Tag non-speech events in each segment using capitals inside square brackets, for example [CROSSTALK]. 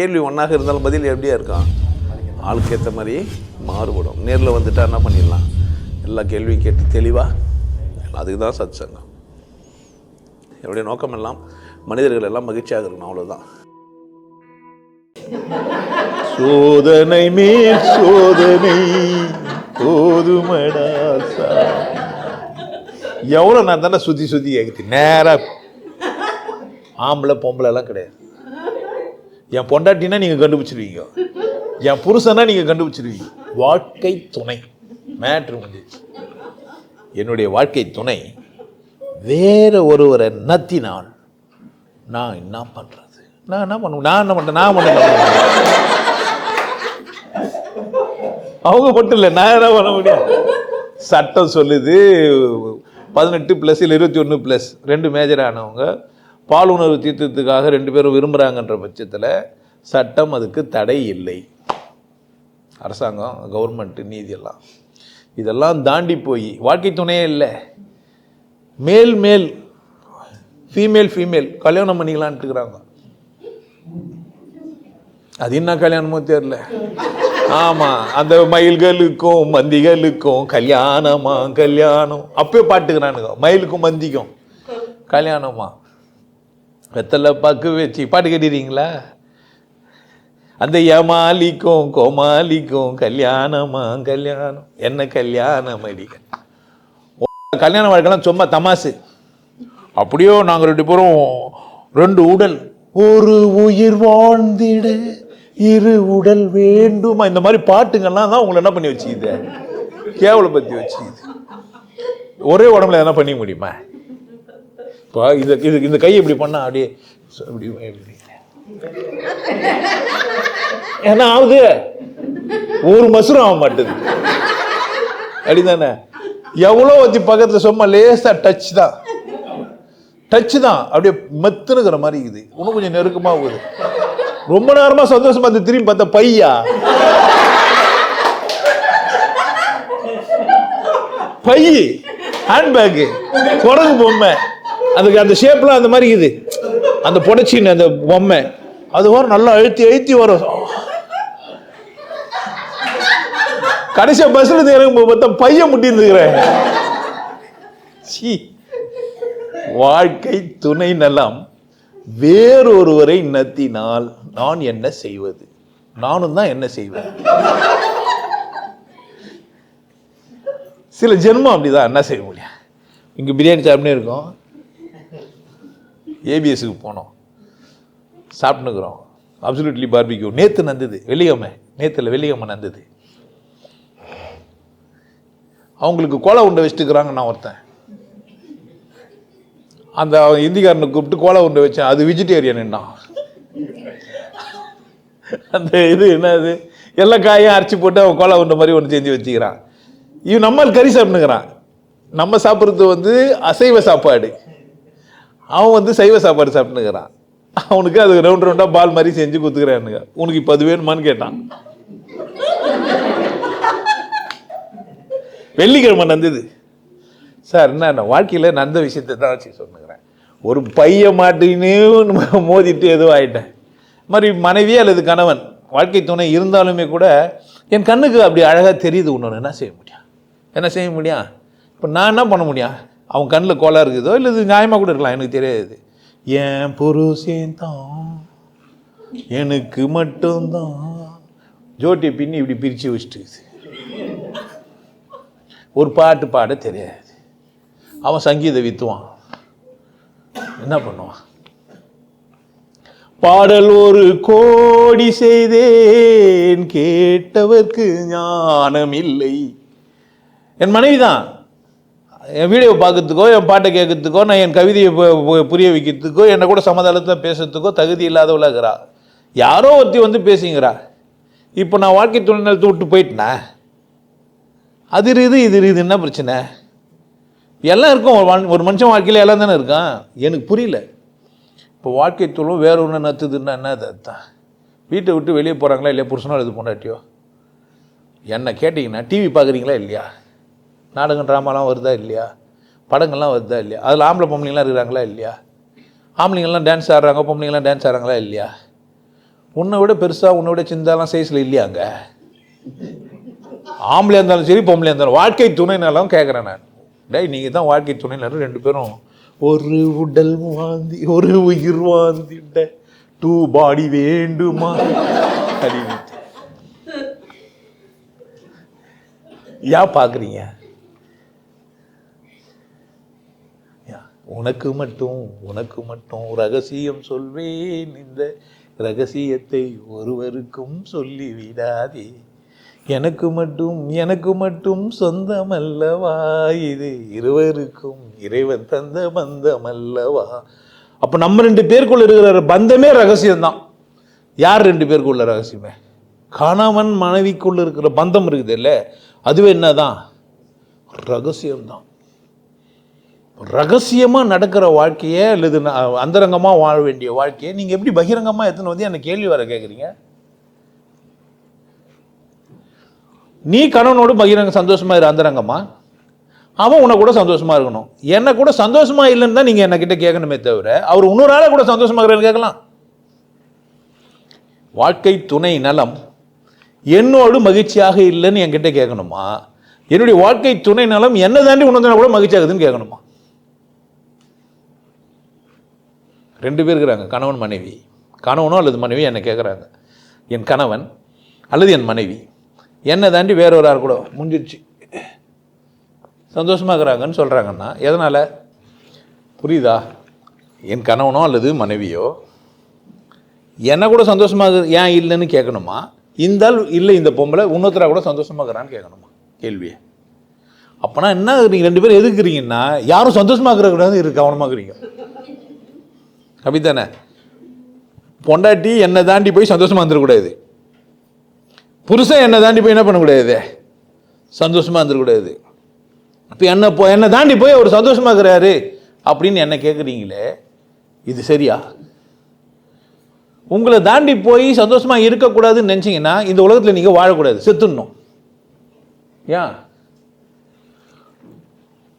கேள்வி ஒன்றாக இருந்தாலும் பதில் எப்படியா இருக்கான் ஆளுக்கு ஏற்ற மாதிரி மாறுபடும். நேரில் வந்துட்டா என்ன பண்ணிடலாம்? எல்லா கேள்வியும் கேட்டு தெளிவாக அதுக்கு தான் சத் சங்கம் என்னுடைய நோக்கம் எல்லாம் மனிதர்கள் எல்லாம் மகிழ்ச்சியாக இருக்கணும் அவ்வளோதான் சோதனை மேல் சோதனை போதுமடா எவ்வளோ நான் தானே சுற்றி சுற்றி கேட்குது நேராக ஆம்பளை பொம்பளை எல்லாம் கிடையாது. என் பொண்டாட்டினா நீங்கள் கண்டுபிடிச்சிருவீங்க. என் புருஷனா நீங்கள் கண்டுபிடிச்சிருவீங்க. வாழ்க்கை துணை. மேட்ரு முடிஞ்சிச்சு என்னுடைய வாழ்க்கை துணை வேற ஒருவரை நத்தினால் நான் என்ன பண்ணுறது நான் என்ன பண்ண நான் என்ன பண்ணுறேன் நான் பண்ணுறேன் பண்ண அவங்க மட்டும் இல்லை நான் என்ன பண்ண முடியும்? சட்டம் சொல்லுது பதினெட்டு ப்ளஸ் இல்லை இருபத்தி ஒன்று ப்ளஸ் ரெண்டு மேஜர் ஆனவங்க பாலுணர்வு தீர்த்தத்துக்காக ரெண்டு பேரும் விரும்புகிறாங்கன்ற பட்சத்தில் சட்டம் அதுக்கு தடை இல்லை. அரசாங்கம் கவர்மெண்ட்டு நீதியெல்லாம் இதெல்லாம் தாண்டி போய் வாழ்க்கை துணையே இல்லை. மேல் மேல் ஃபீமேல் ஃபீமேல் கல்யாணம் பண்ணிக்கலான்ட்டு இருக்கிறாங்க. அது என்ன கல்யாணமோ தெரில ஆமாம் அந்த மயில்களுக்கும் மந்திகளுக்கும் கல்யாணமா கல்யாணம். அப்பயே பாட்டுக்கிறானுங்க மயிலுக்கும் மந்திக்கும். கல்யாணமா. வெத்தலை பாக்கு வச்சு பாட்டு கேட்டிருக்கீங்களா அந்த யமாலிக்கும் கோமாலிக்கும் கல்யாணமா கல்யாணம். என்ன கல்யாணம் அடிக்க கல்யாண வாழ்க்கைலாம் சும்மா தமாசு. அப்படியோ நாங்கள் ரெண்டு பேரும் ரெண்டு உடல். ஒரு உயிர் வாழ்ந்திட இரு உடல் வேண்டுமா? இந்த மாதிரி பாட்டுங்கள்லாம் தான் உங்களை என்ன பண்ணி வச்சுக்குது? கேவலப்படுத்தி வச்சுக்குது. ஒரே உடம்புல எதனா பண்ணிக்க முடியுமா? இப்போ இது இது இந்த கை இப்படி பண்ணால் அப்படியே அப்படி இப்படி என்ன ஆகுது. ஒரு மசுரம் ஆக மாட்டுது. அப்படிதானே? எவ்வளோ வச்சு பக்கத்தில் சும்மா லேசாக டச் தான். டச் தான். அப்படியே மெத்துனுக்கிற மாதிரி இருக்குது. இன்னும் கொஞ்சம் நெருக்கமாக போகுது. ரொம்ப நேரமாக சந்தோஷமா இருந்து திரும்பி பார்த்த பையா? பை ஹேண்ட்பேக்கு குரங்கு பொம்மை. அதுக்கு அந்த ஷேப்லாம் அந்த மாதிரி இருக்குது அந்த புடச்சின்னு அந்த பொம்மை. அது வரும் நல்லா அழுத்தி அழுத்தி வரும். கடைசியா பஸ்ல இருந்து இறங்கும் பார்த்தா பையன் முட்டிருந்துக்கிறேன் சீ. வாழ்க்கை துணை நலம் வேறொருவரை நத்தினால் நான் என்ன செய்வது? நானும் தான் என்ன செய்வது சில ஜென்மம் அப்படிதான் என்ன செய்ய முடியும்? இங்கே பிரியாணி சாப்பிட்டே இருக்கோம். ஏபிஎஸ்க்கு போனோம். சாப்பிட்டுக்கிறோம் அப்சல்யூட்லி பார்பிக்யூ நேற்று நந்தது. வெள்ளிக்கிழமை. நேற்றுல வெள்ளிக்கிழமை நந்தது. அவங்களுக்கு கோலை உண்டை வச்சுட்டுக்கிறாங்க நான் ஒருத்தன். அந்த அவன் இந்திக்காரனை கூப்பிட்டு கோலை உண்டை வச்சேன். அது வெஜிடேரியன் அந்த இது என்னது? எல்லா காயும் அரைச்சி போட்டு அவன் கோலை உண்டை மாதிரி ஒன்று செஞ்சு வச்சுக்கிறான். இவன் நம்மால் கறி சாப்பிட்டுக்கிறான் நம்ம சாப்பிட்றது வந்து அசைவ சாப்பாடு. அவன் வந்து சைவ சாப்பாடு சாப்பிட்டுக்கிறான் அவனுக்கு அது ரவுண்ட் ரவுண்டாக பால் மாதிரி செஞ்சு கொடுத்துக்கிறானுங்க உனக்கு இப்போ அது வேணுமான்னு கேட்டான். வெள்ளிக்கிழமை நந்தது சார் என்ன வாழ்க்கையில் நந்த விஷயத்தை தான் வச்சு சொன்னுக்கிறேன் ஒரு பைய மாட்டின்னு [LAUGHS] மோதிட்டு எதுவும் ஆகிட்டேன் மாதிரி மனைவி அல்லது கணவன் வாழ்க்கை துணை இருந்தாலுமே கூட என் கண்ணுக்கு அப்படி அழகாக தெரியுது ஒன்று என்ன செய்ய முடியும்? என்ன செய்ய முடியும்? இப்போ நான் என்ன பண்ண முடியும்? அவன் கண்ணில் கோலா இருக்குதோ இல்லை இது நியாயமாக கூட இருக்கலாம் எனக்கு தெரியாது. என் புருஷன் தான் எனக்கு மட்டும்தான். ஜோட்டி பின்னி இப்படி பிரித்து வச்சுட்டு ஒரு பாட்டு பாட தெரியாது. அவன் சங்கீத வித்துவான். என்ன பண்ணுவான்? பாடல் ஒரு கோடி செய்தேன் கேட்டவர்க்கு ஞானம் இல்லை என் மனைவி தான் என் வீடியோ பார்க்கறதுக்கோ என் பாட்டை கேட்கறதுக்கோ நான் என் கவிதையை பு- பு- புரிய வைக்கிறதுக்கோ என்னை கூட சமதளத்தில் பேசுறதுக்கோ தகுதி இல்லாதவளாக இருக்கிறா யாரோ ஒருத்தி வந்து பேசிங்கிறா. இப்போ நான் வாழ்க்கை துணைநலத்தை விட்டு போயிட்டேனா? அது இருக்குது இது இருக்குது என்ன பிரச்சனை? எல்லாம் இருக்கும் ஒரு மனுஷன் வாழ்க்கையில் எல்லாம் தானே இருக்கான்? எனக்கு புரியல. இப்போ வாழ்க்கை துளும் வேறு ஒன்று நத்துதுன்னா என்ன அதுதான் வீட்டை விட்டு வெளியே போகிறாங்களா இல்லையா? புருஷனோ இது பொண்டாட்டியோ? என்ன கேட்டிங்கன்னா டிவி பார்க்குறீங்களா இல்லையா? நாடகம் ட்ராமாலாம் வருதா இல்லையா? படங்கள்லாம் வருதா இல்லையா? அதில் ஆம்பளை பொம்பளைங்களாம் இருக்கிறாங்களா இல்லையா? ஆம்பளைங்கள்லாம் டான்ஸ் ஆடுறாங்க பொம்பளைங்களாம் டான்ஸ் ஆடுறாங்களா இல்லையா? உன்னை விட பெருசாக உன்னை விட சிந்தாலாம் சைஸில் இல்லையாங்க ஆம்பளையாக இருந்தாலும் சரி பொம்பளையாக இருந்தாலும். வாழ்க்கை துணைனாலும் கேட்குறேன் நான். டேய் நீங்கள் தான் வாழ்க்கை துணைனாலும் ரெண்டு பேரும். ஒரு உடல் வாந்தி ஒரு உயிர் வாந்திட்ட டூ பாடி வேண்டுமா? அப்படின்னு. ஏன் பார்க்குறீங்க உனக்கு மட்டும் உனக்கு மட்டும் ரகசியம் சொல்வேன் இந்த ரகசியத்தை ஒருவருக்கும் சொல்லிவிடாதே. எனக்கு மட்டும் எனக்கு மட்டும் சொந்தம் அல்லவா இது இருவருக்கும் இறைவன் தந்த பந்தம் அல்லவா அப்போ நம்ம ரெண்டு பேருக்குள்ள இருக்கிற பந்தமே ரகசியம்தான். யார் ரெண்டு பேருக்குள்ள ரகசியமே? கணவன் மனைவிக்குள்ள இருக்கிற பந்தம் இருக்குது இல்லை அதுவே என்னதான்? ரகசியம்தான். ரகசியமாக நடக்கிற வாழ்க்கையை அல்லது அந்தரங்கமாக வாழ வேண்டிய வாழ்க்கையை நீங்கள் எப்படி பகிரங்கமாக எடுத்துன்னு வந்து என்ன கேள்வி வர கேட்குறீங்க நீ கணவனோடு பகிரங்க சந்தோஷமாக இரு அந்தரங்கமா? அவன் உன்னை கூட சந்தோஷமாக இருக்கணும். என்னை கூட சந்தோஷமாக இல்லைன்னு தான் நீங்கள் என்கிட்ட கேட்கணுமே தவிர அவர் இன்னொரு ஆளை கூட சந்தோஷமாக இருக்கிறேன்னு கேட்கலாம். வாழ்க்கை துணை நலம். என்னோடு மகிழ்ச்சியாக இல்லைன்னு என்கிட்ட கேட்கணுமா? என்னுடைய வாழ்க்கை துணை நலம் என்ன தாண்டி உணர்ந்தா கூட மகிழ்ச்சியாகுதுன்னு கேட்கணுமா? ரெண்டு பேர் இருக்கிறாங்க கணவன் மனைவி. கணவனோ அல்லது மனைவி என்னை கேட்குறாங்க என் கணவன் அல்லது என் மனைவி. என்னை தாண்டி வேற ஒரு ஆள் கூட முடிஞ்சிருச்சு. சந்தோஷமாக இருக்கிறாங்கன்னு சொல்கிறாங்கன்னா எதனால்? புரியுதா? என் கணவனோ அல்லது மனைவியோ என்ன கூட சந்தோஷமாக ஏன் இல்லைன்னு கேட்கணுமா இருந்தால் இல்லை இந்த பொம்பளை இன்னொருத்தரா கூட சந்தோஷமாக இருக்கிறான்னு கேட்கணுமா கேள்வியை. அப்போனா என்ன நீங்கள் ரெண்டு பேரும் எதுக்குறீங்கன்னா யாரும் சந்தோஷமாக இருக்கிறக்கூடாது இரு இருக்கிறீங்க. அப்படித்தானே பொண்டாட்டி என்னை தாண்டி போய் சந்தோஷமாக வந்துடக்கூடாது புருஷன் என்னை தாண்டி போய் என்ன பண்ணக்கூடாது? சந்தோஷமாக வந்துடக்கூடாது இப்போ என்ன போ என்னை தாண்டி போய் அவர் சந்தோஷமாக இருக்கிறாரு அப்படின்னு என்ன கேட்குறீங்களே இது சரியா? உங்களை தாண்டி போய் சந்தோஷமாக இருக்கக்கூடாதுன்னு நினச்சிங்கன்னா இந்த உலகத்தில் நீங்கள் வாழக்கூடாது செத்துடணும். ஏன்?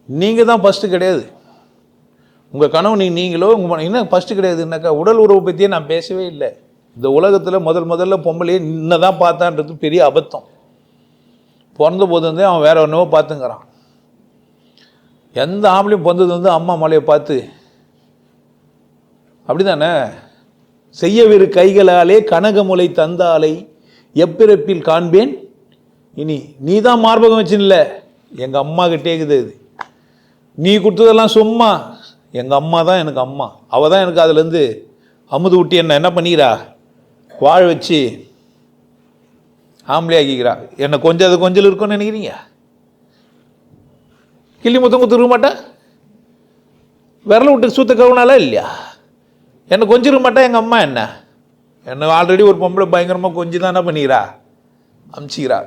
நீங்கள் தான் ஃபஸ்ட்டு கிடையாது. உங்கள் கனவு நீ நீங்களோ உங்கள் என்ன ஃபஸ்ட்டு கிடையாதுன்னாக்கா உடல் உறவு பற்றியே நான் பேசவே இல்லை. இந்த உலகத்தில் முதல் முதல்ல பொம்பளையே நின்ன தான் பார்த்தான்றது பெரிய அபத்தம். பிறந்த போது வந்து அவன் வேற ஒன்றோ பார்த்துங்கிறான். எந்த ஆம்பளையும் பிறந்தது வந்து அம்மா மலையை பார்த்து அப்படி தானே செய்யவிரு கைகளாலே கனகமுலை தந்தாலை எப்பிறப்பில் காண்பேன்? இனி நீ தான் மார்பகம் வச்சுன்ல. எங்கள் அம்மா கிட்டே இருக்குது. இது நீ கொடுத்ததெல்லாம் சும்மா எங்கள் அம்மா தான் எனக்கு அம்மா. அவள் தான் எனக்கு அதுலேருந்து அமுது ஊட்டி என்ன என்ன பண்ணிக்கிறா? வாழ வச்சு ஆம்பளை ஆக்கிக்கிறா. என்னை கொஞ்சம் அது கொஞ்சம் இருக்கும்னு நினைக்கிறீங்க? கிள்ளி மொத்தம் கொடுத்துருக்க மாட்டேன் விரல விட்டு சூத்த கவுனால இல்லையா? என்னை கொஞ்சிருக்க மாட்டேன் எங்கள் அம்மா என்ன? என்னை ஆல்ரெடி ஒரு பொம்பளை பயங்கரமாக கொஞ்சி தான் என்ன பண்ணிக்கிறா? அமுச்சிக்கிறா.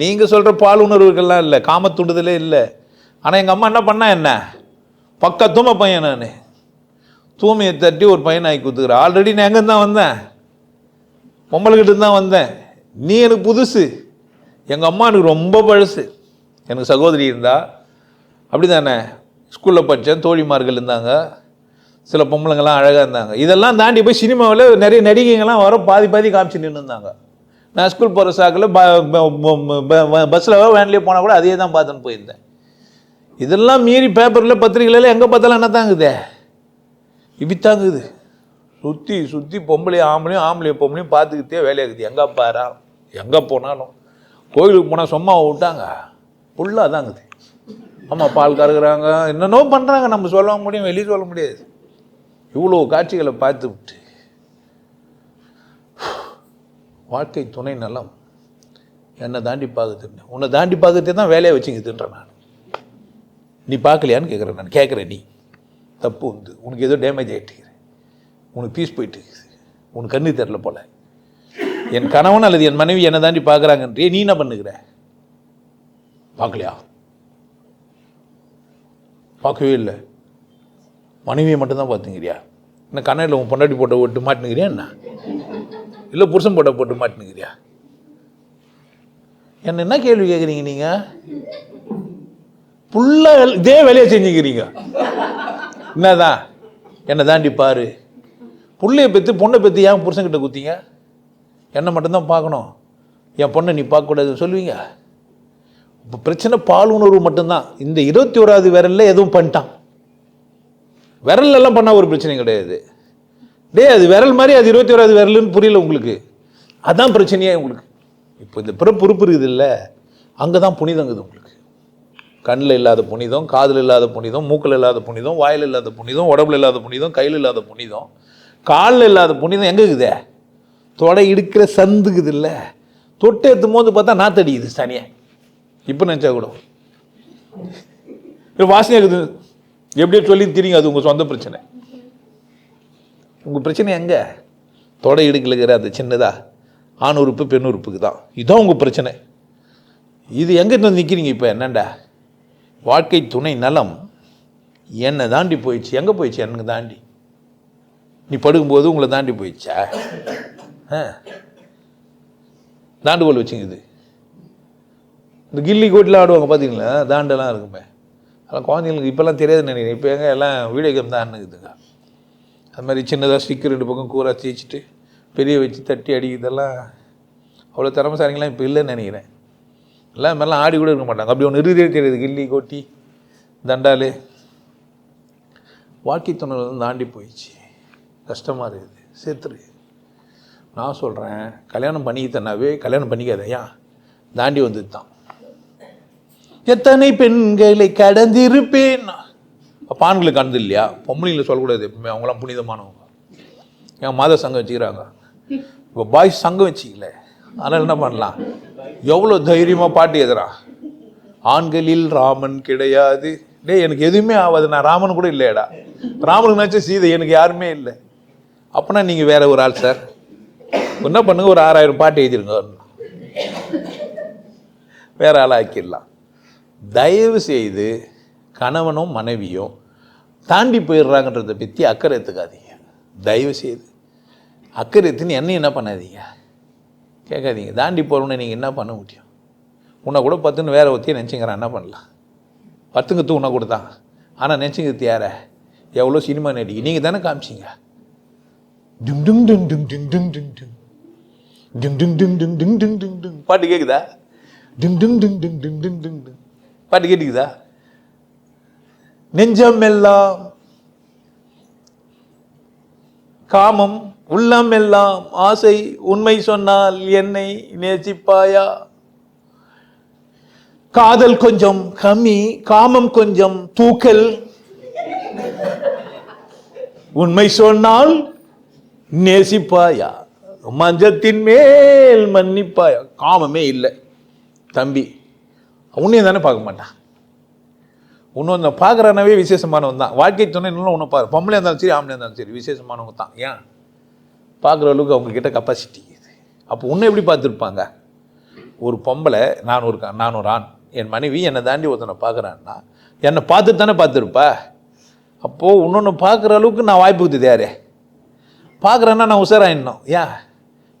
நீங்கள் சொல்கிற பால் உணர்வுகள்லாம் இல்லை காமத்துண்டுதலே இல்லை. ஆனால் எங்கள் அம்மா என்ன பண்ணா என்ன? பக்கா தூமை பையன் நான். தூமையை தட்டி ஒரு பையன் ஆக்கி கொடுத்துக்கிறேன் ஆல்ரெடி நான் எங்கே தான் வந்தேன்? பொம்பளைக்கிட்ட தான் வந்தேன். நீ எனக்கு புதுசு. எங்கள் அம்மா எனக்கு ரொம்ப பழசு. எனக்கு சகோதரி இருந்தா. அப்படி தானே ஸ்கூலில் படித்தேன் தோழிமார்கள் இருந்தாங்க. சில பொம்பளைங்கள்லாம் அழகாக இருந்தாங்க. இதெல்லாம் தாண்டி போய் சினிமாவில் நிறைய நடிகைங்கள்லாம் வர பாதி பாதி காமிச்சு நின்று இருந்தாங்க. நான் ஸ்கூல் போகிற சாக்கில் பஸ்ஸில் வேன்லேயே போனால் கூட அதே தான் பார்த்துன்னு போயிருந்தேன். இதெல்லாம் மீறி பேப்பரில் பத்திரிகையில் எங்கே பார்த்தாலும் என்ன தாங்குதே? இப்படி தாங்குது. சுற்றி சுற்றி பொம்பளை ஆம்பளையும் ஆம்பளையும் பொம்பளையும் பார்த்துக்கிட்டே வேலையாகுது. எங்கே பாரா எங்கே போனாலும். கோயிலுக்கு போனால் சும்மா விட்டாங்க. ஃபுல்லாக தாங்குது. ஆமாம் பால் கறக்குறாங்க. என்னென்னோ பண்ணுறாங்க நம்ம சொல்ல முடியும் வெளியே சொல்ல முடியாது. இவ்வளோ காட்சிகளை பார்த்து விட்டு. வாழ்க்கை துணை நலம். என்னை தாண்டி பார்க்குதுன்னு உன்னை தாண்டி பார்க்குறதே தான் வேலையை வச்சுக்கிதுன்ற நான். நீ பார்க்கலையான்னு கேட்குறேன் நான். கேட்குறேன் நீ. தப்பு வந்து உனக்கு ஏதோ டேமேஜ் ஆகிட்டு உனக்கு பீஸ் போயிட்டு இருக்குது உனக்கு கண்ணு தெரில போல. என் கணவன் அல்லது என் மனைவி என்ன தாண்டி பார்க்குறாங்கன்றே நீ என்ன பண்ணுகிற? பார்க்கலையா? பார்க்கவே இல்லை. மனைவியை மட்டும்தான் பார்த்துங்கிறியா? என்ன கண்ணாடியில் உன் பொண்டாட்டி போட்ட போட்டு மாட்டினுக்கிறியா என்ன? இல்லை புருஷன் போட்ட போட்டு மாட்டினுக்கிறியா? என்ன என்ன கேள்வி கேட்குறீங்க நீங்கள் ஃபுல்லாக இதே வேலையை செஞ்சுக்கிறீங்க. என்னதான்? என்னை தாண்டி பாரு? பிள்ளைய பெற்று பொண்ணை பெற்று ஏன் புருஷன்கிட்ட குத்திங்க? என்னை மட்டும்தான் பார்க்கணும். என் பொண்ணை நீ பார்க்கக்கூடாதுன்னு சொல்லுவீங்க? இப்போ பிரச்சனை பால் உணர்வு மட்டும்தான். இந்த இருபத்தி ஓராவது விரல்ல எதுவும் பண்ணிட்டான். விரலெல்லாம் பண்ணால் ஒரு பிரச்சனையும் கிடையாது. டேய் அது விரல் மாதிரி அது இருபத்தி ஓராவது விரலுன்னு புரியல உங்களுக்கு. அதான் பிரச்சனையே உங்களுக்கு. இப்போ இந்த பிறப்பு உறுப்பு இருக்குது இல்லை அங்கே தான் புனிதங்குது உங்களுக்கு. கண்ணில் இல்லாத புனிதம் காதில் இல்லாத புனிதம் மூக்கில் இல்லாத புனிதம் வாயில் இல்லாத புனிதம் உடம்புல இல்லாத புனிதம் கையில் இல்லாத புனிதம். காலில் இல்லாத புனிதம் எங்கே இருக்குதே? தொடை இடுக்கிற சந்துக்குது இல்லை? தொட்டு எத்தும் போது பார்த்தா நாத்தடிக்குது தனியா. இப்போ நினச்சா கூட. இது வாசனையாக இருக்குது. எப்படியோ சொல்லி தெரியுங்க அது உங்கள் சொந்த பிரச்சனை. உங்கள் பிரச்சனை எங்கே? தொடை இடுக்கலுக்கிற அது சின்னதா? ஆண் உறுப்பு பெண் உறுப்புக்கு தான். இதுதான் உங்கள் பிரச்சனை. இது எங்கே வந்து நிற்கிறீங்க இப்போ? என்னண்டா? வாழ்க்கை துணை நலம் என்னை தாண்டி போயிடுச்சு. எங்கே போயிடுச்சு? எனக்கு தாண்டி. நீ படுக்கும்போது உங்களை தாண்டி போயிடுச்சா? ஆ. தாண்டுகோல் வச்சுங்குது இந்த கில்லி கோட்டில் ஆடுவாங்க பார்த்தீங்களா? தாண்டெல்லாம் இருக்குமே. அதெல்லாம் குழந்தைங்களுக்கு இப்போல்லாம் தெரியாது நினைக்கிறேன். இப்போ எங்கே எல்லாம் வீடியோ கேம் தான் ஆடுனுக்குதுங்க. அது மாதிரி சின்னதாக ஸ்டிக்கர் ரெண்டு பக்கம் கூரா தேய்ச்சிட்டு பெரிய வச்சு தட்டி அடிக்கிறதெல்லாம் அவ்வளோ திறமைசாரிங்களாம் இப்போ இல்லைன்னு நினைக்கிறேன். எல்லாம் மாதிரிலாம் ஆடி கூட இருக்க மாட்டாங்க. அப்படி ஒன்று இருக்குதே தெரியாது கில்லி கோட்டி தண்டாலு வாழ்க்கை துணை வந்து தாண்டி போயிடுச்சு. கஷ்டமாக இருக்குது. சேர்த்துரு நான் சொல்கிறேன் கல்யாணம் பண்ணிக்கிட்டனாவே கல்யாணம் பண்ணிக்காதையா தாண்டி வந்தது தான் எத்தனை பெண்களை கடந்திருப்பேன்? பான்களுக்கு ஆண்களுக்கு கடந்து இல்லையா? பொம்பளைங்களை சொல்லக்கூடாது எப்பவுமே. அவங்களாம் புனிதமானவங்க. என் மாத சங்கம் வச்சுக்கிறாங்க. இப்போ பாய்ஸ் சங்கம் வச்சுக்கல. அதனால் என்ன பண்ணலாம்? எவ்வளோ தைரியமாக பாட்டு எதுறா? ஆண்களில் ராமன் கிடையாது. டேய் எனக்கு எதுவுமே ஆகாது நான் ராமன் கூட இல்லையடா. ராமனுக்கு நினச்ச சீதை எனக்கு யாருமே இல்லை. அப்போனா நீங்கள் வேற ஒரு ஆள் சார். என்ன பண்ணுங்க ஒரு ஆறாயிரம் பாட்டு எழுதிருங்க வேற ஆளாக ஆக்கிடலாம். தயவு செய்து கணவனும் மனைவியும் தாண்டி போயிடுறாங்கன்றதை பற்றி அக்கறை எடுத்துக்காதீங்க. தயவு செய்து. அக்கறை எடுத்துன்னு என்ன என்ன பண்ணாதீங்க? கேட்காதீங்க தாண்டி போகிறவனே நீங்கள் என்ன பண்ண முடியும் உன்னை கூட பத்துன்னு வேற ஒத்தியை நினச்சிங்கிறான் என்ன பண்ணலாம் பத்துங்கத்து உன்னை கொடுத்தான் ஆனால் நினச்சிங்கிறது யார எவ்வளோ சினிமா நடிகை நீங்கள் தானே காமிச்சிங்க டும் டும் டும் டும் டும் டும் டும் டும் டும் டும் டும் டும் டும் டும் டும் டும் பாட்டு கேட்குதா டும் டும் டும் டும் டும் டும் டும் டும் பாட்டு கேட்டுக்குதா நெஞ்சம் எல்லாம் காமம் உள்ளம் எல்லாம் ஆசை உண்மை சொன்னால் என்னை நேசிப்பாயா? காதல் கொஞ்சம் கம்மி காமம் கொஞ்சம் தூக்கல். உண்மை சொன்னால் நேசிப்பாயா? மஞ்சத்தின் மேல் மன்னிப்பாயா? காமமே இல்லை. தம்பி உன்னையும் தானே பார்க்க மாட்டான். இன்னொன்று பார்க்குறானவே விசேஷமானவன் தான் வாழ்க்கை துணை இன்னும் ஒன்று பாரு பொம்பளையாக இருந்தாலும் சரி ஆம்பளையாக இருந்தாலும் சரி விசேஷமானவங்க தான். ஏன்? பார்க்குற அளவுக்கு அவங்கக்கிட்ட கெப்பாசிட்டி அப்போ உன்னை எப்படி பார்த்துருப்பாங்க? ஒரு பொம்பளை நான் ஒரு நான் ஒரு ஆண். என் மனைவி என்னை தாண்டி ஒருத்தனை பார்க்குறான்னா என்னை பார்த்துட்டு தானே பார்த்துருப்பா? அப்போது இன்னொன்று பார்க்குற அளவுக்கு நான் வாய்ப்பு கொடுத்தது யாரு? பார்க்குறேன்னா நான் உஷாராயிடணும். ஏன்?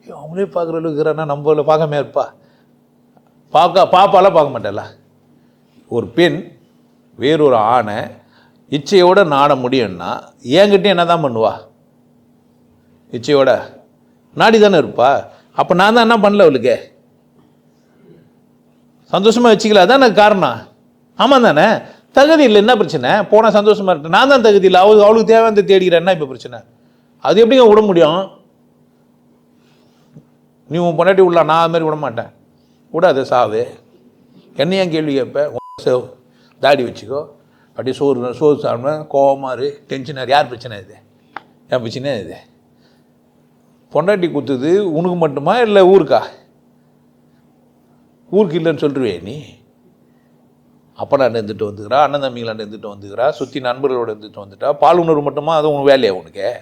ஐயோ, அவங்களே பார்க்குற அளவுக்கு இருக்கிறான்னா நம்மள பார்க்காம இருப்பா? பார்க்க பாப்பாலாம் பார்க்க மாட்டேல ஒரு பெண் வேறொரு ஆணை இச்சையோட நாட முடியும்னா என்கிட்ட என்ன தான் பண்ணுவா? இச்சையோட. நாடி தானே இருப்பா? அப்போ நான் தான் என்ன பண்ணல அவளுக்கு? சந்தோஷமாக வச்சுக்கல. அதான் காரணம். ஆமாம் தானே? தகுதி இல்லை என்ன பிரச்சனை? போனால் சந்தோஷமாக இருக்கேன் நான் தான் தகுதி இல்லை. அவளுக்கு அவளுக்கு தேவையானதை தேடிக்கிறேன். என்ன இப்போ பிரச்சனை? அது எப்படிங்க விட முடியும்? நீ உன் பொண்டாட்டி விடலாம் நான் அது மாதிரி விட மாட்டேன். விடாது சாவு. என்ன ஏன் கேள்வி கேட்பேன் தாடி வச்சுக்கோ. அப்படியே சோறு சோறு சாப்பிட கோவமாரு டென்ஷனாக யார் பிரச்சனை இது? என் பிரச்சனை இது? பொண்டாட்டி குத்துது உனக்கு மட்டுமா இல்லை ஊருக்கா? ஊருக்கு இல்லைன்னு சொல்லிடுவே நீ. அப்பனாண்ட இருந்துட்டு வந்துக்கிறா? அண்ணன் தம்பிங்களாண்ட இருந்துட்டு வந்துக்கிறா? சுற்றி நண்பர்களோடு இருந்துட்டு வந்துட்டா? பால் உணர்வு மட்டுமா? அது உன் வேலையா உனக்கு?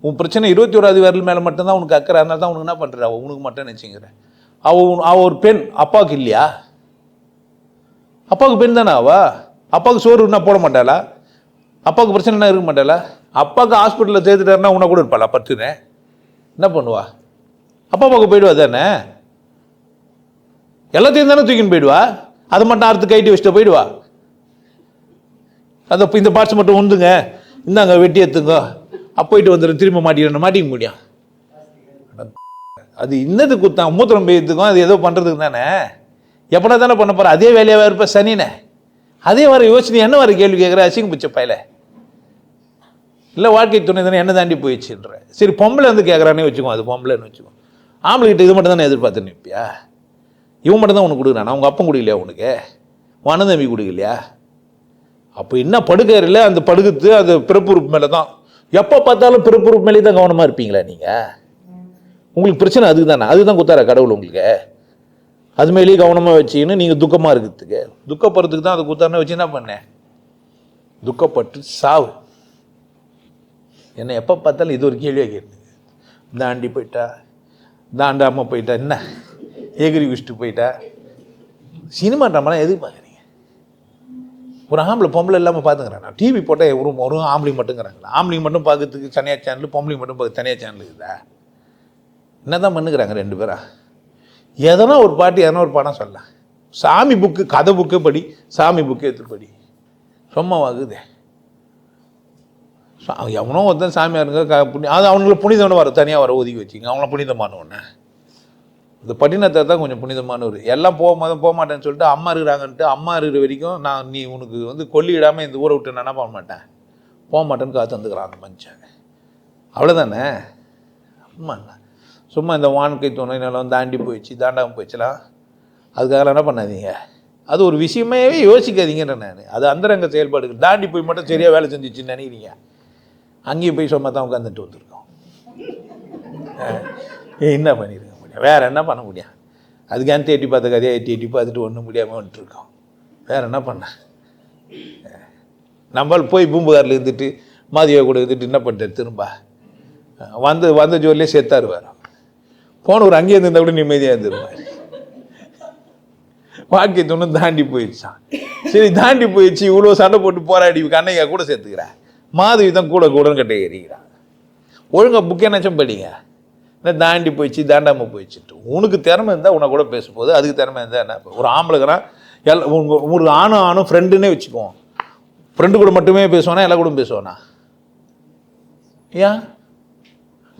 உன் பிரச்சனை இருபத்தி ஓராது விரல் மேலே மட்டும்தான் உனக்கு அக்கறை. அதனால தான் உனக்கு என்ன பண்ணுற அவள் உனக்கு மட்டும் நினச்சிங்கிற அவள் அவள் ஒரு பெண். அப்பாவுக்கு இல்லையா? அப்பாவுக்கு பெண் தானே அவா? அப்பாவுக்கு சோறு என்ன போட மாட்டாளா? அப்பாவுக்கு பிரச்சனை இருக்க மாட்டாளா? அப்பாவுக்கு ஹாஸ்பிட்டலில் சேர்த்துட்டாருன்னா உன்னை கூட இருப்பாளா? பத்துன்னு என்ன பண்ணுவா? அப்பா அப்பாவுக்கு போயிடுவா தானே? எல்லாத்தையும் தானே தூக்கின்னு போயிடுவா? அதை மட்டும் அறுத்து கைட்டி வச்சுட்டு போயிடுவா? அந்த இப்போ இந்த பார்ட்ஸ் மட்டும் உந்துங்க. இந்தாங்க வெட்டி எடுத்துங்க அப்போயிட்டு வந்துடும் திரும்ப மாட்டிக்கிறேன் மாட்டிக்க முடியும். அது இன்னது குத்தான் மூத்திரம் பெய்யறதுக்கும் அது ஏதோ பண்ணுறதுக்கு தானே. எப்படா தானே பண்ண போகிற அதே வேலையாகவே இருப்ப சனினே. அதே வர யோசனை என்ன வர கேள்வி கேட்குற அசிங்க பிச்ச பயில. இல்லை வாழ்க்கை துணை தானே என்ன தாண்டி போயிடுச்சுன்ற. சரி பொம்பளை வந்து கேட்குறானே வச்சுக்கோ அது பொம்பளைன்னு வச்சுக்கோ. ஆம்பளைகிட்ட இது மட்டும் தானே எதிர்பார்த்து நிற்பியா இவன் மட்டும் தான் உனக்கு கொடுக்குறான்? அவங்க அப்பன் குடிக்கலையா உனக்கு? உன் தம்பி குடிக்கலையா? அப்போ என்ன படுக்கையில் அந்த படுகுத்து அந்த பிறப்புறுப்பு மேலே தான். எப்போ பார்த்தாலும் பிறப்புறுப்பு மேலே தான் கவனமாக இருப்பீங்களா நீங்கள் உங்களுக்கு பிரச்சனை அதுக்கு தானே. அதுதான் குத்தார கடவுள் உங்களுக்கு? அது மேலேயே கவனமாக வச்சுக்கின்னு நீங்கள் துக்கமாக இருக்கிறதுக்கு. துக்கப்படுறதுக்கு தான் அதை குத்தாரனை வச்சு என்ன பண்ணேன் துக்கப்பட்டு சாவு. என்னை எப்போ பார்த்தாலும் இது ஒரு கேள்வியாக கேட்டு தாண்டி போயிட்டா? தாண்டாமல் போயிட்டா? என்ன? ஏகிரி விஷ்ட்டு போயிட்டா? சினிமா ட்ராமாலாம் எதுக்கு பார்க்குறீங்க? ஒரு ஆம்பளை பொம்பளை இல்லாமல் பார்த்துக்கிறாங்க டிவி போட்டால் ஒரு ஒரு ஆம்பளை மட்டுங்கிறாங்களா? ஆம்பளை மட்டும் பார்க்கறதுக்கு தனியாக சேனல் பொம்பளை மட்டும் பார்க்க தனியாக சேனல் இருக்குதா? என்ன தான் பண்ணுக்கிறாங்க ரெண்டு பேரா? எதனா ஒரு பாட்டு எதனா ஒரு படம் சொல்லலாம். சாமி புக்கு கதை புக்கு படி சாமி புக்கு எடுத்து படி. சும்மா ஆகுதே எவனோ ஒருத்தன் சாமியாருங்க க புனி அது அவங்களுக்கு புனிதம்னு வர தனியாக வர ஒதுக்கி வச்சிங்க அவங்கள புனிதமானவொன்னே இந்த பட்டினத்தை தான் கொஞ்சம் புனிதமானவர் எல்லாம் போக போக மாட்டேன்னு சொல்லிட்டு அம்மா இருக்கிறாங்கன்ட்டு அம்மா இருக்கிற வரைக்கும் நான் நீ உனக்கு வந்து கொல்லிடாமல் இந்த ஊரை விட்டு நான் என்ன பண்ண மாட்டேன்? போக மாட்டேன்னு காத்து வந்துக்கிறான் அந்த மனுஷன். அவ்வளோதானே அம்மா சும்மா இந்த வான்கை துணை நிலம் தாண்டி போயிடுச்சு தாண்டாமல் போயிடுச்சுலாம் அதுக்காக என்ன பண்ணாதீங்க? அது ஒரு விஷயமே யோசிக்காதீங்கன்ற நான். அது அந்தரங்க செயல்பாடுகள். தாண்டி போய் மட்டும் சரியாக வேலை செஞ்சிச்சுன்னு நினைக்கிறீங்க. அங்கேயும் போய் சும்மா தான் உட்காந்துட்டு வந்திருக்கோம். என்ன பண்ணியிருக்க முடியும்? வேறு என்ன பண்ண முடியும்? அதுக்கான தேட்டி பார்த்த கதையை எட்டி எட்டி பார்த்துட்டு ஒன்றும் முடியாமல் வந்துட்டுருக்கோம் வேறு என்ன பண்ண? அஹ், நம்மள் போய் பூம்புகாரில் இருந்துட்டு மாதிரியை கூட இருந்துட்டு என்ன பண்ணுறது திரும்ப? வந்து வந்த ஜோலியே செத்தார் வேறு. போனவர் அங்கேயே இருந்தால் கூட நிம்மதியாக இருந்துருவார். வாழ்க்கை துணை தாண்டி போயிடுச்சான் சரி தாண்டி போயிடுச்சு இவ்வளோ சண்டை போட்டு போராடி கண்ணையா கூட சேர்த்துக்கிறேன் மாதவி தான் கூட கூடன்னு கட்டை எறிகிறாங்க ஒழுங்கா புக்கே நச்சம் படிங்க? என்ன தாண்டி போயிடுச்சு தாண்டாமல் போயிடுச்சுட்டு உனக்கு திறமை இருந்தால் உன்னை கூட பேசும்போது போகுது அதுக்கு திறமை இருந்தால் என்ன? ஒரு ஆம்பளைக்கிறான் எல் உங்கள் ஒரு ஆணும் ஆணும் ஃப்ரெண்டுன்னே வச்சுக்குவோம். ஃப்ரெண்டு கூட மட்டுமே பேசுவானா எல்லா கூட பேசுவானா? ஏன்?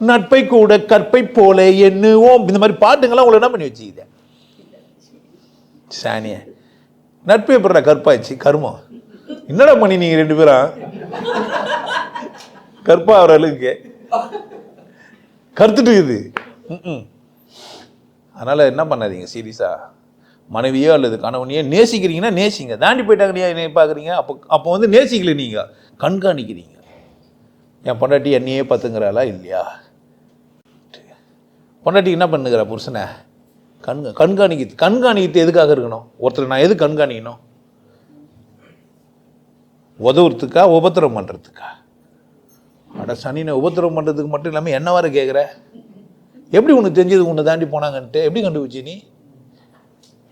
நட்பை கூட கற்பை போல என்னவோ இந்த மாதிரி பாட்டுங்கள்லாம் உங்களை என்ன பண்ணி வச்சுக்கிது? சாணிய. நட்பு எப்படா கற்பாச்சு கருமம். என்னடா பண்ணி நீங்கள் ரெண்டு பேரும் கற்பா ஆகிற அளவுக்கு கருத்துட்டு ம்ம். அதனால என்ன பண்ணாதீங்க சீரியஸா? மனைவியோ அல்லது கணவனையோ நேசிக்கிறீங்கன்னா நேசிங்க. தாண்டி போயிட்டாங்க நீ பார்க்குறீங்க. அப்போ அப்போ வந்து நேசிக்கல நீங்க. கண்காணிக்கிறீங்க. என் பொண்டாட்டி என்னையே பத்துங்கிறாளா இல்லையா? பொண்டாட்டி என்ன பண்ணுகிறா புருஷனை? கண்க கண்காணிக்கிறது கண்காணிக்கிறது எதுக்காக இருக்கணும்? ஒருத்தர் நான் எது கண்காணிக்கணும்? உதவுறதுக்கா உபத்திரம் பண்ணுறதுக்கா அட சனினை உபத்திரம் பண்ணுறதுக்கு மட்டும் இல்லாமல் என்ன வர கேட்குற எப்படி உனக்கு தெரிஞ்சது உன்னை தாண்டி போனாங்கன்ட்டு? எப்படி கண்டுபிடிச்சி நீ?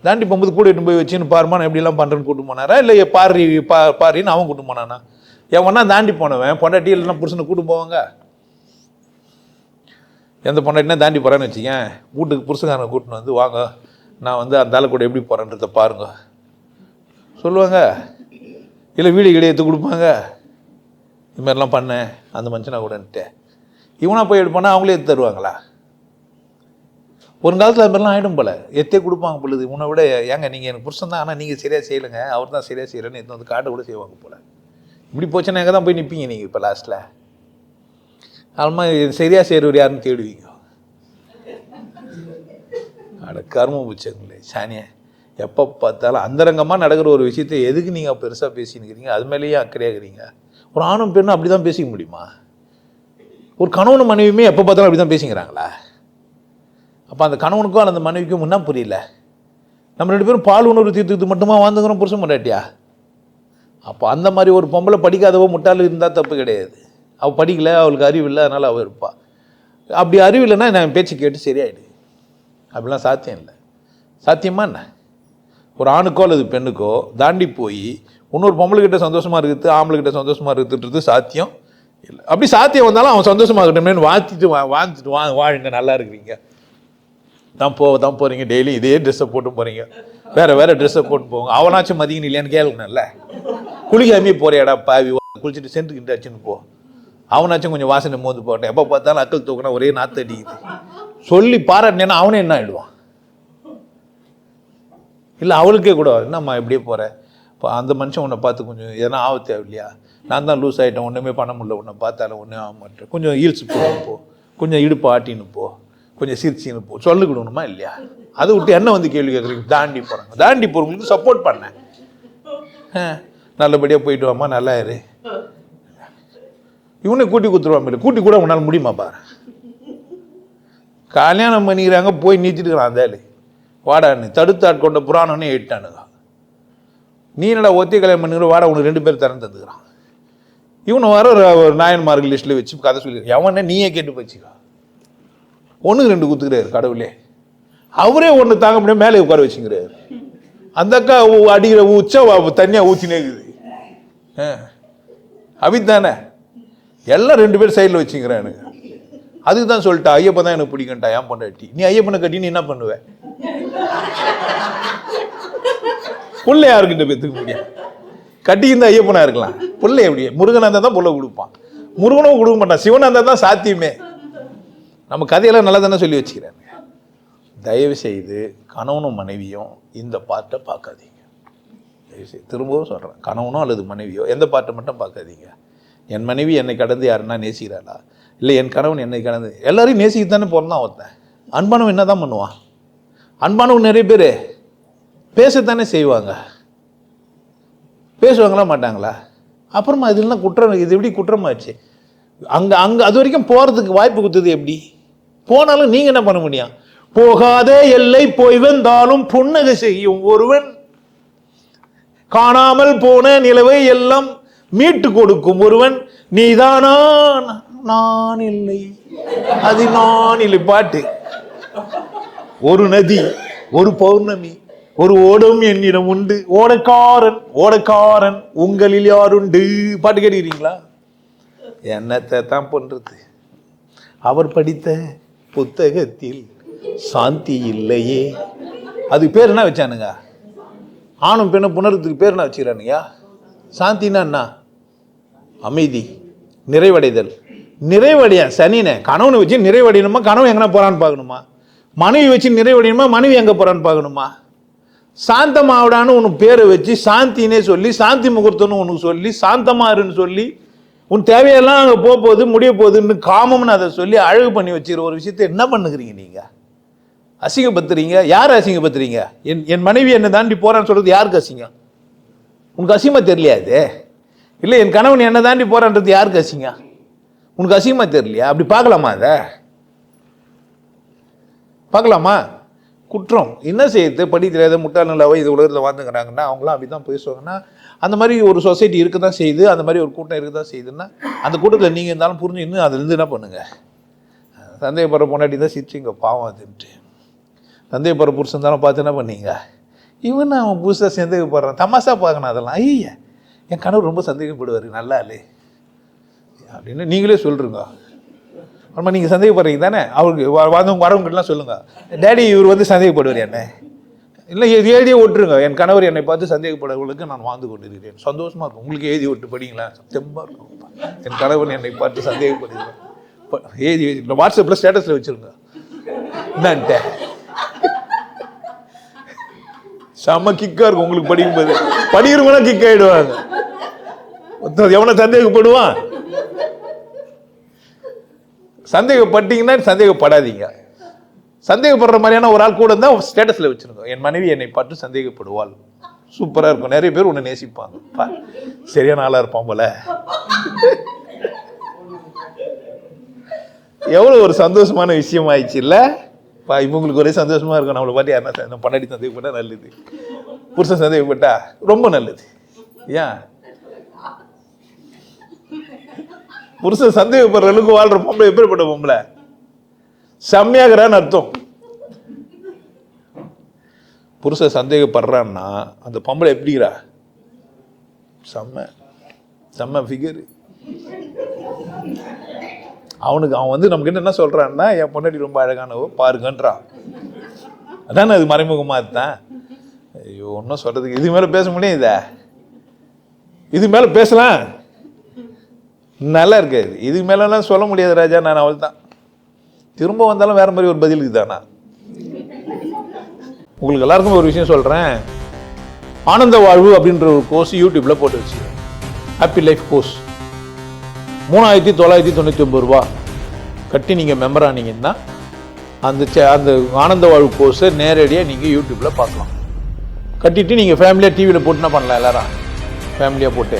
தாண்டி போகும்போது கூட எட்டு போய் வச்சுன்னு பாருமா நான் எப்படிலாம் பண்ணுறேன்னு கூட்டு போனாரா? இல்லை பாரி பா பாரின்னு அவன் கூட்டு போனானா? எவனா தாண்டி போனவன் பொண்டாட்டி இல்லைன்னா புருஷனை கூட்டு போவாங்க. எந்த பொண்டாட்டினா தாண்டி போகிறான்னு வச்சுக்கேன். வீட்டுக்கு புருஷக்காரனை கூட்டின்னு வந்து வாங்க. நான் வந்து அந்த ஆளு கூட எப்படி போகிறேன்றத பாருங்க. சொல்லுவாங்க. இல்லை வீடு கிடையாது எடுத்து கொடுப்பாங்க. இது மாதிரிலாம் பண்ணேன் அந்த மனுஷனா கூடன்ட்டு இவனா போய் எடுப்பானா அவங்களே எடுத்து தருவாங்களா? ஒரு காலத்தில் அது மாதிரிலாம் ஆகிடும் போல. எத்தே கொடுப்பாங்க பொழுது. உன்னை விட ஏங்க நீங்கள் எனக்கு புருஷன் தான் ஆனால் நீங்கள் சரியாக செய்யலைங்க. அவர் தான் சரியாக செய்கிறேன்னு எடுத்து வந்து காட்டை கூட செய்வாங்க போல. இப்படி போச்சுன்னா எங்கே தான் போய் நிற்பீங்க நீங்கள் இப்போ லாஸ்ட்டில் அதுமா சரியாக செய்கிறவர் யாருன்னு தேடுவீங்க? அட கர்ம புச்சங்களே சானியா எப்போ பார்த்தாலும் அந்தரங்கமாக நடக்கிற ஒரு விஷயத்தை எதுக்கு நீங்கள் பெருசாக பேசினுக்கிறீங்க? அது மேலேயே அக்கறையாகிறீங்க ஒரு ஆணும் பெண்ணும் அப்படி தான் பேசிக்க முடியுமா? ஒரு கணவன் மனைவியுமே எப்போ பார்த்தாலும் அப்படி தான் பேசிக்கிறாங்களா? அப்போ அந்த கணவனுக்கும் அந்த மனைவிக்கும் முன்னா புரியல. நம்ம ரெண்டு பேரும் பால் உணர்வு தீர்த்துக்கு மட்டுமா வாழ்ந்துக்கிறோம் புருஷன் முன்னாட்டியா அப்போ அந்த மாதிரி ஒரு பொம்பளை படிக்காதவோ முட்டாள் இருந்தால் தப்பு கிடையாது. அவள் படிக்கலை அவளுக்கு அறிவு இல்லை அதனால் அவள் இருப்பாள் அப்படி அறிவு இல்லைன்னா நான் பேச்சு கேட்டு சரியாயிடு. அப்படிலாம் சாத்தியம் இல்லை. சாத்தியமா என்ன? ஒரு ஆணுக்கோ அல்லது பெண்ணுக்கோ தாண்டி போய் இன்னொரு பொம்பளைக்கிட்ட சந்தோஷமாக இருக்குது ஆம்பளைக்கிட்ட சந்தோஷமாக இருக்குதுன்றது சாத்தியம் இல்லை. அப்படி சாத்தியம் வந்தாலும் அவன் சந்தோஷமாக இருக்கட்டுமேனு வாழ்த்திட்டு வா வாழ்த்துட்டு வா வாழுங்க நல்லா இருக்கிறீங்க. தான் போ தான் போகிறீங்க டெய்லி இதே ட்ரெஸ்ஸை போட்டு போகிறீங்க வேறு வேறு ட்ரெஸ்ஸை போட்டு போங்க. அவனாச்சும் மதிக்கணும் இல்லையான்னு கேட்கணும்ல குளிக்காமே போறியாடா பாவி குளிச்சுட்டு சென்ட்டு கிட்ட போ. அவனாச்சும் கொஞ்சம் வாசனை மோந்து போட்டேன் எப்போ பார்த்தாலும் அக்கல் தூக்கினா ஒரே நாற்று அடிக்குது. சொல்லி பாராட்டினேன்னா அவனே என்ன ஆகிடுவான் இல்லை அவளுக்கே கூட என்னம்மா இப்படியே போகிறேன் அந்த மனுஷன் உன்னை பார்த்து கொஞ்சம் எதனா ஆக தேவையில்லையா? நான் தான் லூஸ் ஆகிட்டேன் ஒன்றுமே பண்ண முடியல. உன்னை பார்த்தாலும் ஒன்றும் ஆக மாட்டேன். கொஞ்சம் ஈல்ஸ் போ போ. கொஞ்சம் இடுப்பு ஆட்டின்னு போ. கொஞ்சம் சிரிச்சின்னு போ. சொல்லி கொடுக்கணுமா இல்லையா? அதை விட்டு என்ன வந்து கேள்வி கேட்குறீங்க? தாண்டி போகிறாங்க தாண்டி போகிறவங்களுக்கு சப்போர்ட் பண்ணேன் ஆ, நல்லபடியாக போயிட்டு வாம்மா நல்லா இரு. இவனை கூட்டி கொடுத்துருவான் இல்லை. கூட்டி கூட உன்னால் முடியுமா பாரு? கல்யாணம் பண்ணிக்கிறாங்க போய் நீச்சிட்டுக்கிறான் அந்த வாடான்னு தடுத்து ஆட்கொண்ட புராணம்னு எயிட்டானுங்க நீ என்னடா ஒத்திய கல்யாணம் பண்ணிக்கிற வாட உனக்கு ரெண்டு பேர் திறந்து தந்துக்கிறான். இவனை வர ஒரு நாயன்மார்கள் லிஸ்ட்டில் வச்சு கதை சொல்லி எவனே நீயே கேட்டு போச்சுக்கா? ஒன்றுக்கு ரெண்டு குத்துக்கிறாரு கடவுளே. அவரே ஒன்று தாங்க முடியாது மேலே உட்கார வச்சுங்கிறாரு. அந்த அக்கா அடிக்கிற உச்ச தனியாக ஊற்றினே இருக்குது ஆ. எல்லாம் ரெண்டு பேர் சைடில் வச்சுக்கிறானுங்க அதுக்கு தான் சொல்லிட்டா ஐயப்பன் தான் எனக்கு பிடிக்கண்டா ஏன் பொண்டாட்டி. நீ ஐயப்பனை கட்டி நீ என்ன பண்ணுவ? புள்ள யாருக்கிட்ட பெற்றுக்க முடியாது கட்டியிருந்த ஐயப்பனாக இருக்கலாம். புள்ள எப்படி? முருகனாக இருந்தால் தான் புள்ள கொடுப்பான். முருகனும் கொடுக்க மாட்டான். சிவனாக இருந்தால் தான் சாத்தியமே. நம்ம கதையெல்லாம் நல்லா தானே சொல்லி வச்சுக்கிறாங்க. தயவு செய்து கணவனும் மனைவியும் இந்த பாட்டை பார்க்காதீங்க. தயவு செய்து திரும்பவும் சொல்கிறேன் கணவனோ அல்லது மனைவியோ எந்த பாட்டை மட்டும் பார்க்காதீங்க. என் மனைவி என்னை கடந்து யாருன்னா நேசிக்கிறாளா? இல்லை என் கணவன் என்னை கடந்து எல்லாரையும் நேசிக்கத்தானே பிறந்தான் ஒருத்தன். அன்பானவன் என்ன தான் பண்ணுவான்? அன்பானவன் நிறைய பேர். பேசத்தானே செய்வாங்க? பேசுவாங்களா மாட்டாங்களா? அப்புறமா இதெல்லாம் குற்றம் இது எப்படி குற்றமாச்சு? அங்கே அங்கே அது வரைக்கும் போகிறதுக்கு வாய்ப்பு கொடுத்தது எப்படி? போனாலும் நீங்கள் என்ன பண்ண முடியும்? போகாதே எல்லை போய் வந்தாலும் புன்னகை செய்யும் ஒருவன். காணாமல் போன நிலவை எல்லாம் மீட்டு கொடுக்கும் ஒருவன். நீதானா? நான் இல்லை. அது நான் இல்லை. பாட்டு. ஒரு நதி ஒரு பௌர்ணமி ஒரு ஓடம் என்னிடம் உண்டு. ஓடக்காரன் ஓடக்காரன் உங்களில் யாருண்டு? பாட்டு கேட்டுக்கிறீங்களா? என்னத்தை தான் பண்றது அவர் படித்த புத்தகத்தில் சாந்தி இல்லையே. அது பேர் என்ன வச்சானுங்க? ஆணும் பெண்ணும் புணர்றதுக்கு பேர் என்ன வச்சுக்கிறானுங்க? சாந்தின்னா என்ன? அமைதி நிறைவடைதல். நிறைவடைய சனினே கணவனை வச்சு நிறைவடையணுமா? கணவன் எங்கன்னா போறான்னு பார்க்கணுமா? மனைவி வச்சு நிறைவடையணுமா? மனைவி எங்கே போறான்னு பார்க்கணுமா? சாந்தமாவிடான்னு உனக்கு பேரை வச்சு சாந்தினே சொல்லி சாந்தி முகூர்த்தம்னு உனக்கு சொல்லி சாந்தமாருன்னு சொல்லி உன் தேவையெல்லாம் அங்கே போக போகுது முடிய போகுதுன்னு காமம்னு அதை சொல்லி அழகு பண்ணி வச்சுக்கிற ஒரு விஷயத்தை என்ன பண்ணுகிறீங்க நீங்கள் அசிங்கப்படுத்துறீங்க? யார் அசிங்கப்படுத்துறீங்க? என் என் மனைவி என்னை தாண்டி போகிறான்னு சொல்றது யாருக்கு அசிங்கம்? உனக்கு அசிங்கமாக தெரியலையா அது இல்லை என் கணவன் என்னை தாண்டி போகிறான்றது யாருக்கு அசிங்கம்? உனக்கு அசிங்கமாக தெரியலையா? அப்படி பார்க்கலாமா அதை? பார்க்கலாமா? குற்றம். என்ன செய்யுது? படி தெரியாத முட்டாளவோ இது உலகத்தில் வாழ்ந்துக்கிறாங்கன்னா அவங்களாம் அப்படி தான் பேசுவாங்கன்னா அந்த மாதிரி ஒரு சொசைட்டி இருக்க தான் செய்யுது அந்த மாதிரி ஒரு கூட்டம் இருக்க தான் செய்யுதுன்னா அந்த கூட்டத்தில் நீங்கள் இருந்தாலும் புரிஞ்சு இன்னும் அதுலேருந்து என்ன பண்ணுங்கள் சந்தேகப்படுற பொண்டாட்டி தான் சிரிச்சிங்க பாவம் அதுன்ட்டு. சந்தேகப்படுற புருஷன் தானே பார்த்து என்ன பண்ணீங்க? இவன் அவன் புதுசாக சந்தேகப்படுறான் தமாசா பார்க்கணும் அதெல்லாம். ஐயா என் கணவர் ரொம்ப சந்தேகப்படுவார் நல்லா இல்லை அப்படின்னு நீங்களே சொல்கிறீங்க அப்புறமா நீங்கள் சந்தேகப்படுறீங்க தானே? அவருக்கு வந்தவங்க வரவங்ககிட்டலாம் சொல்லுங்கள் டேடி இவர் வந்து சந்தேகப்படுவார் என்ன. இல்லை எழுதி எழுதியே விட்டுருங்க என் கணவர் என்னை பார்த்து சந்தேகப்படுறவர்களுக்கு நான் வாழ்ந்து கொண்டிருக்கிறேன். சந்தோஷமாக இருக்கும். உங்களுக்கு எழுதி விட்டு படிங்களா? தெம்பாக இருக்கும். என் கணவர் என்னை பார்த்து சந்தேகப்படுகிறேன் எழுதி எழுதி வாட்ஸ்அப்பில் ஸ்டேட்டஸில் வச்சுருங்க. என்னன்ட்டு செம்ம கிக்காக இருக்கும் உங்களுக்கு படிக்கும்போது. படிக்கிறவங்களாம் கிக் ஆகிடுவாங்க எவனை சந்தேகப்படுவான்? சந்தேகப்பட்டீங்கன்னா சந்தேகப்படாதீங்க. சந்தேகப்படுற மாதிரியான ஒரு ஆள் கூட இருந்தால் ஸ்டேட்டஸில் வச்சுருக்கோம் என் மனைவி என்னை பார்த்து சந்தேகப்படுவாள். சூப்பராக இருக்கும். நிறைய பேர் உன்னை நேசிப்பாங்க. சரியான ஆளாக இருப்பான் போல. எவ்வளோ ஒரு சந்தோஷமான விஷயம் ஆயிடுச்சு இல்லை? பா இவங்களுக்கு ஒரே சந்தோஷமாக இருக்கும். நம்மளை பார்த்து யாருன்னா பண்ணாடி சந்தேகப்பட்டா நல்லது. புருஷன் சந்தேகப்பட்டா ரொம்ப நல்லது. ஏன்? புருஷன் சந்தேகப்படுற அளவுக்கு வாழ்ற பொம்பளை எப்படிப்பட்ட பொம்பளை? செம்மையாகிறான்னு அர்த்தம். புருஷன் சந்தேகப்படுறான்னா அந்த பொம்பளை எப்படிங்கிறா செம்ம செம்ம ஃபிகர் அவனுக்கு அவன் வந்து நமக்கு என்ன சொல்கிறான்னா என் பொண்டாட்டி ரொம்ப அழகானவோ பாருங்கன்றான் அதானே அது மறைமுகமாக இருந்தேன் ஐயோ ஒன்றும் சொல்கிறதுக்கு இது மேலே பேச முடியும் இது மேலே பேசலாம். நல்லா இருக்காது இதுக்கு மேலெல்லாம் சொல்ல முடியாது ராஜா நான் அவள் தான் திரும்ப வந்தாலும் வேற மாதிரி ஒரு பதில் இதுதானா உங்களுக்கு எல்லாருக்கும் ஒரு விஷயம் சொல்கிறேன் ஆனந்த வாழ்வு அப்படின்ற ஒரு கோர்ஸ் யூடியூப்பில் போட்டு வச்சு ஹாப்பி லைஃப் கோர்ஸ் மூணாயிரத்தி தொள்ளாயிரத்தி தொண்ணூற்றி ஒம்பது ரூபா கட்டி நீங்கள் மெம்பர் ஆனீங்கன்னா அந்த சே- அந்த ஆனந்த வாழ்வு கோர்ஸை நேரடியாக நீங்கள் யூடியூப்பில் பார்க்கலாம். கட்டிட்டு நீங்கள் ஃபேமிலியாக டிவியில் போட்டுனா பண்ணலாம் எல்லாரும். ஃபேமிலியாக போட்டு.